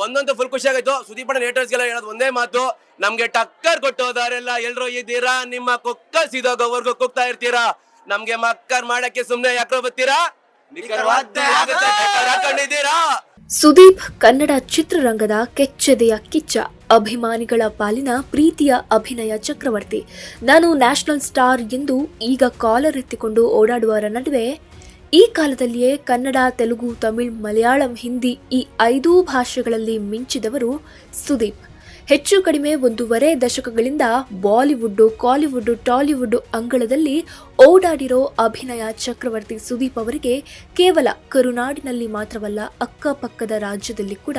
ಒಂದಂತೂ ಫುಲ್ ಖುಷಿ ಆಗಾಯ್ತು. ಸುದೀಪ್ ನೇಟರ್ಸ್ಗೆಲ್ಲ ಹೇಳೋದು ಒಂದೇ ಮಾತು. ನಮ್ಗೆ ಟಕ್ಕರ್ ಕೊಟ್ಟೋದಾರೆಲ್ಲ ಎಲ್ರು ಇದ್ದೀರಾ? ನಿಮ್ಮ ಕುಕ್ಕ ಸಿದೋಗೋವರೆಗೂ ಕುಗ್ತಾ ಇರ್ತೀರಾ? ನಮ್ಗೆ ಮಕ್ಕರ್ ಮಾಡಕ್ಕೆ ಸುಮ್ನೆ ಯಾಕ್ರೋ ಬರ್ತೀರಾ? ಸುದೀಪ್ ಕನ್ನಡ ಚಿತ್ರರಂಗದ ಕೆಚ್ಚೆದೆಯ ಕಿಚ್ಚ. ಅಭಿಮಾನಿಗಳ ಪಾಲಿನ ಪ್ರೀತಿಯ ಅಭಿನಯ ಚಕ್ರವರ್ತಿ. ನಾನು ನ್ಯಾಷನಲ್ ಸ್ಟಾರ್ ಎಂದು ಈಗ ಕಾಲರ್ ಎತ್ತಿಕೊಂಡು ಓಡಾಡುವವರ ನಡುವೆ ಈ ಕಾಲದಲ್ಲಿಯೇ ಕನ್ನಡ, ತೆಲುಗು, ತಮಿಳ್, ಮಲಯಾಳಂ, ಹಿಂದಿ ಈ ಐದೂ ಭಾಷೆಗಳಲ್ಲಿ ಮಿಂಚಿದವರು ಸುದೀಪ್. ಹೆಚ್ಚು ಕಡಿಮೆ ಒಂದೂವರೆ ದಶಕಗಳಿಂದ ಬಾಲಿವುಡ್, ಕಾಲಿವುಡ್, ಟಾಲಿವುಡ್ ಅಂಗಳದಲ್ಲಿ ಓಡಾಡಿರೋ ಅಭಿನಯ ಚಕ್ರವರ್ತಿ ಸುದೀಪ್ ಅವರಿಗೆ ಕೇವಲ ಕರುನಾಡಿನಲ್ಲಿ ಮಾತ್ರವಲ್ಲ ಅಕ್ಕಪಕ್ಕದ ರಾಜ್ಯದಲ್ಲಿ ಕೂಡ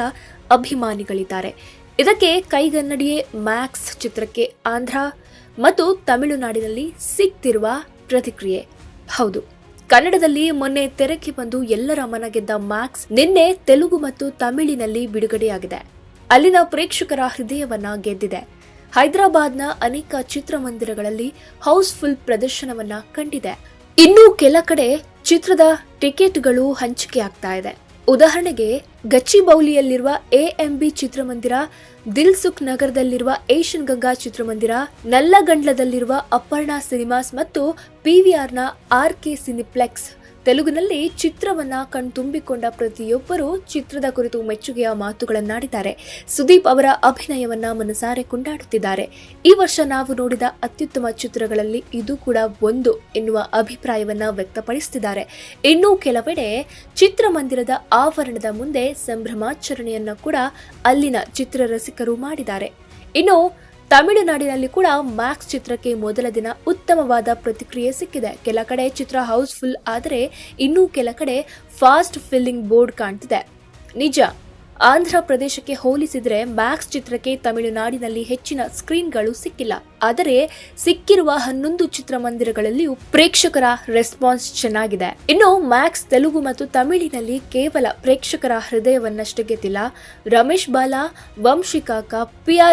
ಅಭಿಮಾನಿಗಳಿದ್ದಾರೆ. ಇದಕ್ಕೆ ಕೈಗನ್ನಡಿಯೇ ಮ್ಯಾಕ್ಸ್ ಚಿತ್ರಕ್ಕೆ ಆಂಧ್ರ ಮತ್ತು ತಮಿಳುನಾಡಿನಲ್ಲಿ ಸಿಕ್ತಿರುವ ಪ್ರತಿಕ್ರಿಯೆ. ಹೌದು. ಕನ್ನಡದಲ್ಲಿ ಮೊನ್ನೆ ತೆರೆಗೆ ಬಂದು ಎಲ್ಲರ ಮನ ಗೆದ್ದ ಮ್ಯಾಕ್ಸ್ ನಿನ್ನೆ ತೆಲುಗು ಮತ್ತು ತಮಿಳಿನಲ್ಲಿ ಬಿಡುಗಡೆಯಾಗಿದೆ. ಅಲ್ಲಿನ ಪ್ರೇಕ್ಷಕರ ಹೃದಯವನ್ನ ಗೆದ್ದಿದೆ. ಹೈದರಾಬಾದ್ನ ಅನೇಕ ಚಿತ್ರಮಂದಿರಗಳಲ್ಲಿ ಹೌಸ್ಫುಲ್ ಪ್ರದರ್ಶನವನ್ನ ಕಂಡಿದೆ. ಇನ್ನೂ ಕೆಲ ಕಡೆ ಚಿತ್ರದ ಟಿಕೆಟ್ಗಳು ಹಂಚಿಕೆ ಆಗ್ತಾ ಇದೆ. ಉದಾಹರಣೆಗೆ ಗಚ್ಚಿಬೌಲಿಯಲ್ಲಿರುವ ಎಎಂಬಿ ಚಿತ್ರಮಂದಿರ ದಿಲ್ಸುಖ್ ನಗರದಲ್ಲಿರುವ ಏಷ್ಯನ್ ಗಂಗಾ ಚಿತ್ರಮಂದಿರ, ನಲ್ಲಗಂಡ್ಲದಲ್ಲಿರುವ ಅಪರ್ಣಾ ಸಿನಿಮಾಸ್ ಮತ್ತು ಪಿವಿಆರ್ನ ಆರ್ ಕೆ ಸಿನಿಪ್ಲೆಕ್ಸ್. ತೆಲುಗಿನಲ್ಲಿ ಚಿತ್ರವನ್ನ ಕಣ್ತುಂಬಿಕೊಂಡ ಪ್ರತಿಯೊಬ್ಬರೂ ಚಿತ್ರದ ಕುರಿತು ಮೆಚ್ಚುಗೆಯ ಮಾತುಗಳನ್ನಾಡಿದ್ದಾರೆ. ಸುದೀಪ್ ಅವರ ಅಭಿನಯವನ್ನ ಮನಸಾರೆ ಕೊಂಡಾಡುತ್ತಿದ್ದಾರೆ. ಈ ವರ್ಷ ನಾವು ನೋಡಿದ ಅತ್ಯುತ್ತಮ ಚಿತ್ರಗಳಲ್ಲಿ ಇದು ಕೂಡ ಒಂದು ಎನ್ನುವ ಅಭಿಪ್ರಾಯವನ್ನ ವ್ಯಕ್ತಪಡಿಸುತ್ತಿದ್ದಾರೆ. ಇನ್ನೂ ಕೆಲವೆಡೆ ಚಿತ್ರಮಂದಿರದ ಆವರಣದ ಮುಂದೆ ಸಂಭ್ರಮಾಚರಣೆಯನ್ನ ಕೂಡ ಅಲ್ಲಿನ ಚಿತ್ರರಸಿಕರು ಮಾಡಿದ್ದಾರೆ. ಇನ್ನು ತಮಿಳುನಾಡಿನಲ್ಲಿ ಕೂಡ ಮ್ಯಾಕ್ಸ್ ಚಿತ್ರಕ್ಕೆ ಮೊದಲ ದಿನ ಉತ್ತಮವಾದ ಪ್ರತಿಕ್ರಿಯೆ ಸಿಕ್ಕಿದೆ. ಕೆಲ ಕಡೆ ಚಿತ್ರ ಹೌಸ್ಫುಲ್ ಆದರೆ ಇನ್ನೂ ಕೆಲ ಕಡೆ ಫಾಸ್ಟ್ ಫಿಲ್ಲಿಂಗ್ ಬೋರ್ಡ್ ಕಾಣ್ತಿದೆ. ನಿಜ, ಆಂಧ್ರ ಪ್ರದೇಶಕ್ಕೆ ಹೋಲಿಸಿದರೆ ಮ್ಯಾಕ್ಸ್ ಚಿತ್ರಕ್ಕೆ ತಮಿಳುನಾಡಿನಲ್ಲಿ ಹೆಚ್ಚಿನ ಸ್ಕ್ರೀನ್ಗಳು ಸಿಕ್ಕಿಲ್ಲ. ಆದರೆ ಸಿಕ್ಕಿರುವ ಹನ್ನೊಂದು ಚಿತ್ರಮಂದಿರಗಳಲ್ಲಿಯೂ ಪ್ರೇಕ್ಷಕರ ರೆಸ್ಪಾನ್ಸ್ ಚೆನ್ನಾಗಿದೆ. ಇನ್ನು ಮ್ಯಾಕ್ಸ್ ತೆಲುಗು ಮತ್ತು ತಮಿಳಿನಲ್ಲಿ ಕೇವಲ ಪ್ರೇಕ್ಷಕರ ಹೃದಯವನ್ನಷ್ಟು ಗೆದ್ದಿಲ್ಲ. ರಮೇಶ್ ಬಾಲಾ ವಂಶಿಕಾಕ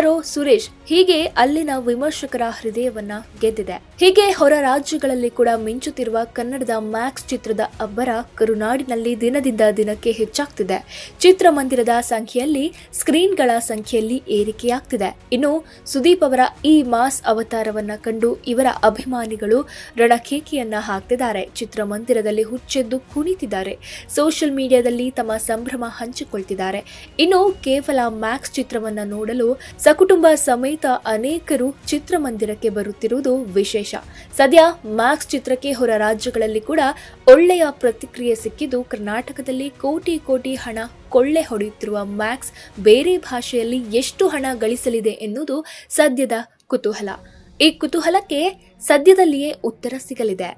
ಒ ಸುರೇಶ್ ಹೀಗೆ ಅಲ್ಲಿನ ವಿಮರ್ಶಕರ ಹೃದಯವನ್ನ ಗೆದ್ದಿದೆ. ಹೀಗೆ ಹೊರ ರಾಜ್ಯಗಳಲ್ಲಿ ಕೂಡ ಮಿಂಚುತ್ತಿರುವ ಕನ್ನಡದ ಮ್ಯಾಕ್ಸ್ ಚಿತ್ರದ ಅಬ್ಬರ ಕರುನಾಡಿನಲ್ಲಿ ದಿನದಿಂದ ದಿನಕ್ಕೆ ಹೆಚ್ಚಾಗ್ತಿದೆ. ಚಿತ್ರಮಂದಿರದ ಸಂಖ್ಯೆಯಲ್ಲಿ, ಸ್ಕ್ರೀನ್ಗಳ ಸಂಖ್ಯೆಯಲ್ಲಿ ಏರಿಕೆಯಾಗ್ತಿದೆ. ಇನ್ನು ಸುದೀಪ್ ಅವರ ಈ ಮಾಸ್ ಅವತಾರವನ್ನ ಕಂಡು ಇವರ ಅಭಿಮಾನಿಗಳು ರಣಕೇಕಿಯನ್ನ ಹಾಕ್ತಿದ್ದಾರೆ. ಚಿತ್ರಮಂದಿರದಲ್ಲಿ ಹುಚ್ಚೆದ್ದು ಕುಣಿತಿದ್ದಾರೆ. ಸೋಷಿಯಲ್ ಮೀಡಿಯಾದಲ್ಲಿ ತಮ್ಮ ಸಂಭ್ರಮ ಹಂಚಿಕೊಳ್ತಿದ್ದಾರೆ. ಇನ್ನು ಕೇವಲ ಮ್ಯಾಕ್ಸ್ ಚಿತ್ರವನ್ನ ನೋಡಲು ಸಕುಟುಂಬ ಸಮೇತ ಅನೇಕರು ಚಿತ್ರಮಂದಿರಕ್ಕೆ ಬರುತ್ತಿರುವುದು ವಿಶೇಷ. ಸದ್ಯ ಮ್ಯಾಕ್ಸ್ ಚಿತ್ರಕ್ಕೆ ಹೊರ ರಾಜ್ಯಗಳಲ್ಲಿ ಕೂಡ ಒಳ್ಳೆಯ ಪ್ರತಿಕ್ರಿಯೆ ಸಿಕ್ಕಿದ್ದು ಕರ್ನಾಟಕದಲ್ಲಿ ಕೋಟಿ ಕೋಟಿ ಹಣ ಕೊಳ್ಳೆ ಹೊಡೆಯುತ್ತಿರುವ ಮ್ಯಾಕ್ಸ್ ಬೇರೆ ಭಾಷೆಯಲ್ಲಿ ಎಷ್ಟು ಹಣ ಗಳಿಸಲಿದೆ ಎನ್ನುವುದು ಸದ್ಯದ ಕುತೂಹಲ. ಈ ಕುತೂಹಲಕ್ಕೆ ಸದ್ಯದಲ್ಲಿಯೇ ಉತ್ತರ ಸಿಗಲಿದೆ.